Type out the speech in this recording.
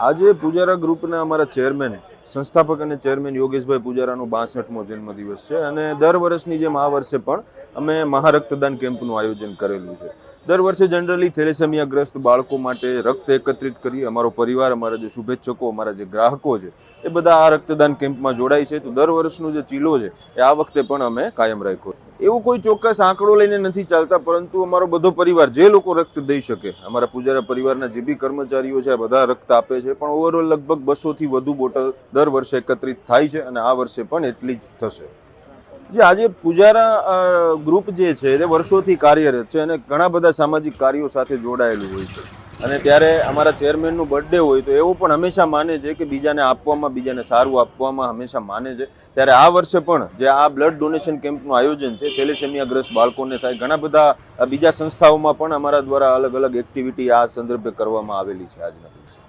આજે પૂજારા ગ્રુપના અમારા ચેરમેન, સંસ્થાપક અને ચેરમેન યોગેશભાઈ પૂજારાનો બાસઠમો જન્મદિવસ છે અને દર વર્ષની જેમ આ વર્ષે પણ અમે મહારક્તદાન કેમ્પનું આયોજન કરેલું છે. દર વર્ષે જનરલી થેલેસેમિયાગ્રસ્ત બાળકો માટે રક્ત એકત્રિત કરી અમારો પરિવાર, અમારા જે શુભેચ્છકો, અમારા જે ગ્રાહકો છે, એ બધા આ રક્તદાન કેમ્પમાં જોડાય છે. તો દર વર્ષનો જે ચીલો છે, એ આ વખતે પણ અમે કાયમ રાખ્યો એવું કોઈ ચોક્કસ આંકડો લઈને નથી ચાલતા, પરંતુ અમારો બધો પરિવાર જે લોકો રક્ત દઈ શકે, અમારા પૂજારા પરિવારના જે બી કર્મચારીઓ છે બધા રક્ત આપે છે, પણ ઓવરઓલ લગભગ બસોથી વધુ બોટલ દર વર્ષે એકત્રિત થાય છે અને આ વર્ષે પણ એટલી જ થશે. જે આજે પૂજારા ગ્રુપ જે છે તે વર્ષોથી કાર્યરત છે અને ઘણા બધા સામાજિક કાર્યો સાથે જોડાયેલું હોય છે. અને ત્યારે અમારા ચેરમેનનું બર્થડે હોય તો એવું પણ હંમેશા માને છે કે બીજાને આપવામાં, બીજાને સારું આપવામાં હંમેશા માને છે. ત્યારે આ વર્ષે પણ જે આ બ્લડ ડોનેશન કેમ્પનું આયોજન છે, થેલેસેમિયાગ્રસ્ત બાળકોને થાય. ઘણા બધા બીજા સંસ્થાઓમાં પણ અમારા દ્વારા અલગ અલગ એક્ટિવિટી આ સંદર્ભે કરવામાં આવેલી છે આજના દિવસે.